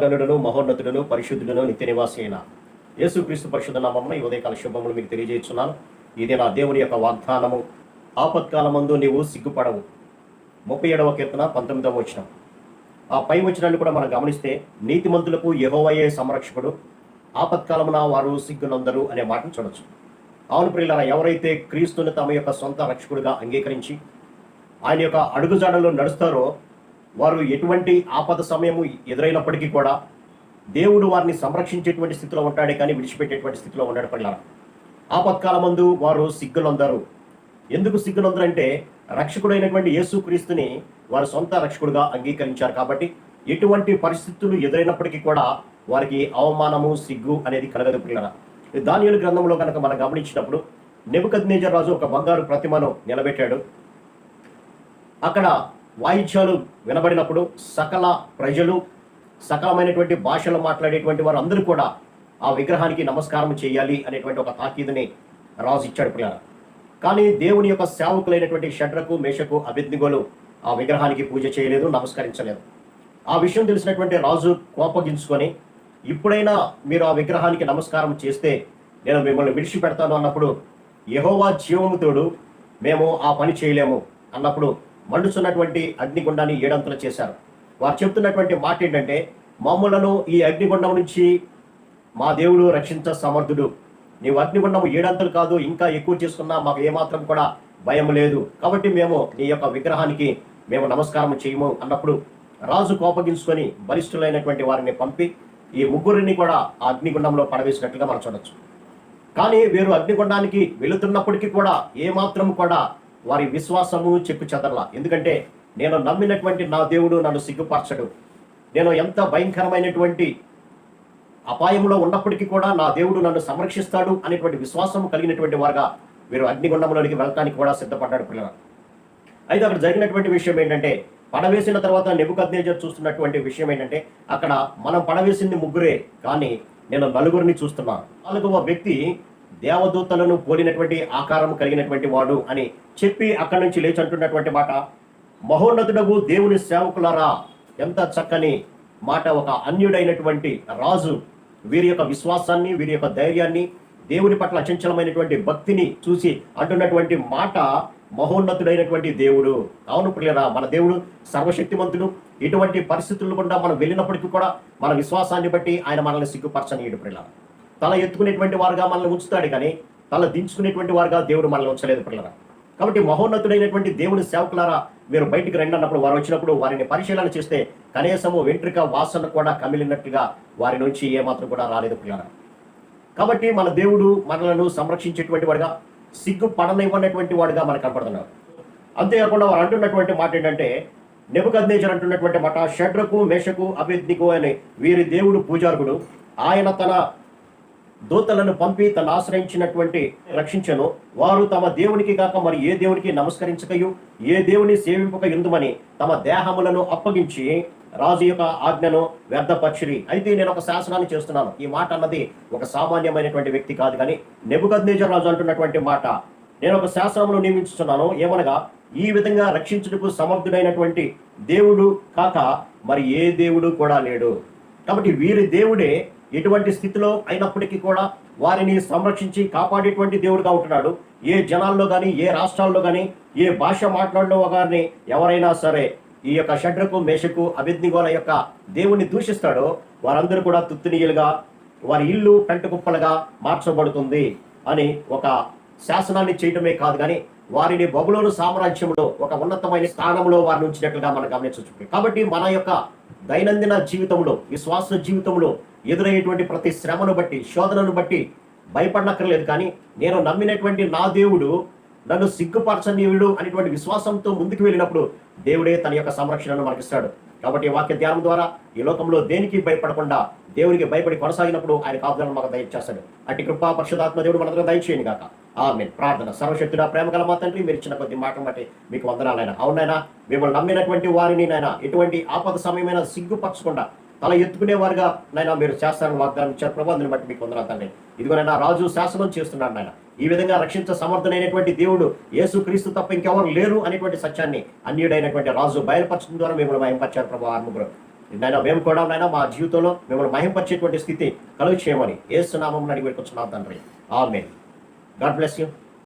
మహాగణుడను మహోన్నతుడను పరిశుద్ధుడను నిత్య నివాసి అయిన యేసుక్రీస్తు పరిశుద్ధ నామమున ఈ ఉదయకాల శుభములు మీకు తెలియజేస్తున్నాను. ఇది నా దేవుని యొక్క వాగ్దానము ఆపత్కాలమందు నీవు సిగ్గుపడవు. ముప్పై ఏడవ కీర్తన పంతొమ్మిదవ వచనం. ఆ పై వచనాన్ని కూడా మనం గమనిస్తే నీతిమంతులకు యహోవయే సంరక్షకుడు ఆపత్కాలమున వారు సిగ్గునందరు అనే మాటను చూడొచ్చు. అవును ప్రియులారా ఎవరైతే క్రీస్తుని తమ యొక్క సొంత రక్షకుడిగా అంగీకరించి ఆయన యొక్క అడుగుజాడలో నడుస్తారో వారు ఎటువంటి ఆపద సమయము ఎదురైనప్పటికీ కూడా దేవుడు వారిని సంరక్షించేటువంటి స్థితిలో ఉంటాడే కానీ విడిచిపెట్టేటువంటి స్థితిలో ఉన్నాడు పిల్లల ఆపత్కాలమందు వారు సిగ్గులందరు. ఎందుకు సిగ్గులందరు అంటే రక్షకుడైనటువంటి యేసుక్రీస్తుని వారు సొంత రక్షకుడుగా అంగీకరించారు కాబట్టి ఎటువంటి పరిస్థితులు ఎదురైనప్పటికీ కూడా వారికి అవమానము సిగ్గు అనేది కలగదు పిల్లల దానియుల గ్రంథంలో కనుక మనం గమనించినప్పుడు నెబుకద్నేజర్ రాజు ఒక బంగారు ప్రతిమను నిలబెట్టాడు. అక్కడ వాయిద్యాలు వినబడినప్పుడు సకల ప్రజలు సకలమైనటువంటి భాషలు మాట్లాడేటువంటి వారు అందరూ కూడా ఆ విగ్రహానికి నమస్కారం చేయాలి అనేటువంటి ఒక తాకీదుని రాజు ఇచ్చాడు పిల్లల కానీ దేవుని యొక్క సేవకులైనటువంటి షడ్రకు మేషకు అభిజ్ఞలు ఆ విగ్రహానికి పూజ చేయలేదు నమస్కరించలేదు. ఆ విషయం తెలిసినటువంటి రాజు కోపగించుకొని ఇప్పుడైనా మీరు ఆ విగ్రహానికి నమస్కారం చేస్తే నేను మిమ్మల్ని విడిచిపెడతాను అన్నప్పుడు యహోవా జీవముతోడు మేము ఆ పని చేయలేము అన్నప్పుడు మండుచున్నటువంటి అగ్నిగుండాన్ని ఏడంతలు చేశారు. వారు చెప్తున్నటువంటి మాట ఏంటంటే మమ్మలను ఈ అగ్నిగుండం నుంచి మా దేవుడు రక్షించ సమర్థుడు. నీవు అగ్నిగుండము ఏడంతలు కాదు ఇంకా ఎక్కువ చేసుకున్నా మాకు ఏమాత్రం కూడా భయం లేదు. కాబట్టి మేము నీ యొక్క విగ్రహానికి మేము నమస్కారం చేయము అన్నప్పుడు రాజు కోపగించుకొని బలిష్ఠులైనటువంటి వారిని పంపి ఈ ముగ్గురిని కూడా ఆ అగ్నిగుండంలో పడవేసినట్లుగా మనం చూడొచ్చు. కానీ వీరు అగ్నిగుండానికి వెళుతున్నప్పటికీ కూడా ఏమాత్రం కూడా వారి విశ్వాసము చెక్కు చెదరలా. ఎందుకంటే నేను నమ్మినటువంటి నా దేవుడు నన్ను సిగ్గుపరచడు. నేను ఎంత భయంకరమైనటువంటి అపాయంలో ఉన్నప్పటికీ కూడా నా దేవుడు నన్ను సంరక్షిస్తాడు అనేటువంటి విశ్వాసం కలిగినటువంటి వారుగా వీరు అగ్నిగుండంలోనికి వెళ్ళటానికి కూడా సిద్ధపడ్డాడు పిల్లల. అయితే అక్కడ జరిగినటువంటి విషయం ఏంటంటే పడవేసిన తర్వాత నెబుకద్నేజర్ చూస్తున్నటువంటి విషయం ఏంటంటే అక్కడ మనం పడవేసింది ముగ్గురే కానీ నేను నలుగురిని చూస్తున్నాను నాలుగవ వ్యక్తి దేవదూతలను పోలినటువంటి ఆకారం కలిగినటువంటి వాడు అని చెప్పి అక్కడి నుంచి లేచి అంటున్నటువంటి మాట. మహోన్నతుడగు దేవుని సేవకులరా ఎంత చక్కని మాట ఒక అన్యుడైనటువంటి రాజు. వీరి యొక్క విశ్వాసాన్ని వీరి యొక్క ధైర్యాన్ని దేవుని పట్ల అచంచలమైనటువంటి భక్తిని చూసి అంటున్నటువంటి మాట మహోన్నతుడైనటువంటి దేవుడు. అవును ప్రియరా మన దేవుడు సర్వశక్తిమంతుడు. ఇటువంటి పరిస్థితులు కూడా మనం వెళ్ళినప్పటికీ కూడా మన విశ్వాసాన్ని బట్టి ఆయన మనల్ని సిగ్గుపరచనీయుడు ప్రియుల తల ఎత్తుకునేటువంటి వారుగా మనల్ని ఉంచుతాడు కానీ తల దించుకునేటువంటి వారుగా దేవుడు మనల్ని ఉంచలేదు పిల్లరా. కాబట్టి మహోన్నతుడైనటువంటి దేవుని సేవకులారా మీరు బయటికి రండి అన్నప్పుడు వారు వచ్చినప్పుడు వారిని పరిశీలన చేస్తే కనీసము వెంట్రిక వాసన కూడా కమిలినట్టుగా వారి నుంచి ఏమాత్రం కూడా రాలేదు పిల్లరా. కాబట్టి మన దేవుడు మనలను సంరక్షించేటువంటి వాడుగా సిగ్గు పడనివ్వనటువంటి వాడుగా మనకు కనపడుతున్నారు. అంతేకాకుండా వారు అంటున్నటువంటి మాట ఏంటంటే నెబుకద్నేజర్ అంటున్నటువంటి మాట షడ్రకు మేషకు అభిజ్ఞకు అని వీరి దేవుడు పూజార్గుడు ఆయన తన దూతలను పంపి తను ఆశ్రయించినటువంటి రక్షించను. వారు తమ దేవునికి కాక మరి ఏ దేవునికి నమస్కరించకయు? ఏ దేవుని సేవింపక ఎందుమని తమ దేహములను అప్పగించి రాజు యొక్క ఆజ్ఞను వ్యర్థపక్షిరి అయితే నేను ఒక శాసనాన్ని చేస్తున్నాను. ఈ మాట అన్నది ఒక సామాన్యమైనటువంటి వ్యక్తి కాదు కానీ నెబుకద్నేజర్ రాజు అంటున్నటువంటి మాట. నేను ఒక శాసనమును నియమించుతున్నాను ఏమనగా ఈ విధంగా రక్షించుటకు సమర్థుడైనటువంటి దేవుడు కాక మరి ఏ దేవుడు కూడా లేడు. కాబట్టి వీరి దేవుడే ఎటువంటి స్థితిలో అయినప్పటికీ కూడా వారిని సంరక్షించి కాపాడేటువంటి దేవుడుగా ఉంటున్నాడు. ఏ జనాల్లో కానీ ఏ రాష్ట్రాల్లో కానీ ఏ భాష మాట్లాడిన గారిని ఎవరైనా సరే ఈ యొక్క షడ్రకు మేషకు అభిజ్ఞగోల యొక్క దేవుణ్ణి దూషిస్తాడో వారందరూ కూడా తుత్తునీయులుగా వారి ఇల్లు పెంట కుప్పలుగా మార్చబడుతుంది అని ఒక శాసనాన్ని చేయటమే కాదు కానీ వారిని బబులోను సామ్రాజ్యంలో ఒక ఉన్నతమైన స్థానంలో వారిని ఉంచినట్లుగా మనం గమనించవచ్చు. కాబట్టి మన యొక్క దైనందిన జీవితంలో విశ్వాస జీవితంలో ఎదురయ్యేటువంటి ప్రతి శ్రమను బట్టి శోధనను బట్టి భయపడనక్కర్లేదు. కానీ నేను నమ్మినటువంటి నా దేవుడు నన్ను సిగ్గుపరచనీయుడు అనేటువంటి విశ్వాసంతో ముందుకు వెళ్ళినప్పుడు దేవుడే తన యొక్క సంరక్షణను మనకిస్తాడు. కాబట్టి వాక్య ధ్యానం ద్వారా ఈ లోకంలో దేనికి భయపడకుండా దేవునికి భయపడి కొనసాగినప్పుడు ఆయన కాపుదలను మాకు దయచేస్తాడు. అటు కృపా పరిశుధాత్మ దేవుడు మనందరం దయచేయండి కాక ఆమె ప్రార్థన సర్వశక్తుడ ప్రేమ గల మా తండ్రి మీరు ఇచ్చిన కొద్ది మాటను బట్టి మీకు వందనాలైనా. అవునైనా మిమ్మల్ని నమ్మినటువంటి వారిని నైనా ఎటువంటి ఆపద సమయమైనా సిగ్గుపరచకుండా తల ఎత్తుకునేవారుగా నైనా మీరు చేస్తారని వాగ్దానం ఇచ్చారు. ప్రభావం బట్టి మీకు వందనాలు తండ్రి. ఇదిగోనైనా రాజు శాసనం చేస్తున్నాడు నాయన. ఈ విధంగా రక్షించ సమర్థనైనటువంటి దేవుడు యేసు క్రీస్తు తప్ప ఇంకెవరు లేరు అనేటువంటి సత్యాన్ని అన్యుడైనటువంటి రాజు బయలుపరచడం ద్వారా మిమ్మల్ని భయపరిచారు ప్రభు ఆత్మగురు నాయన మేము కూడా నాయన మా జీవితంలో మిమ్మల్ని మహింపరిచేటువంటి స్థితి కలుగు చేయమని ఏసునామం అడిగి పెట్టుకున్నాం తండ్రి. ఆమె గాడ్ బ్లెస్ యూ.